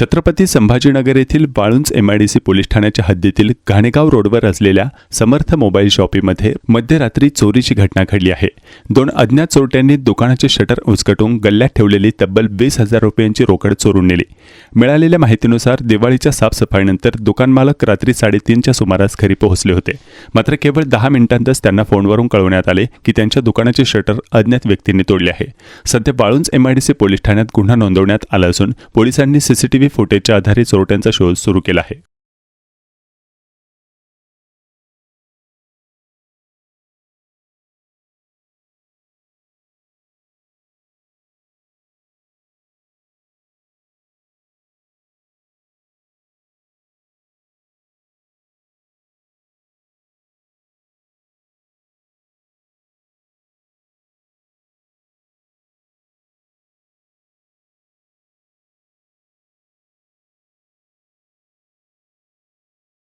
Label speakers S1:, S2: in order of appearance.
S1: छत्रपती संभाजीनगर येथील Walunj MIDC police ठाण्याच्या हद्दीतील घाणेगाव रोडवर असलेल्या समर्थ मोबाईल शॉपीमध्ये मध्यरात्री चोरीची घटना घडली आहे. दोन अज्ञात चोरट्यांनी दुकानाचे शटर उचकटून गल्ल्यात ठेवलेली तब्बल वीस हजार रुपयांची रोकड चोरून नेली. मिळालेल्या माहितीनुसार दिवाळीच्या साफसफाईनंतर दुकान मालक रात्री साडेतीनच्या सुमारास घरी पोहोचले होते. मात्र केवळ दहा मिनिटांतच त्यांना फोनवरून कळवण्यात आले की त्यांच्या दुकानाचे शटर अज्ञात व्यक्तींनी तोडले आहे. सध्या वाळुंज एमआयडीसी पोलीस ठाण्यात गुन्हा नोंदवण्यात आला असून पोलिसांनी सीसीटीव्ही फुटेजच्या आधारे चोरट्यांचा शोध सुरू केला आहे.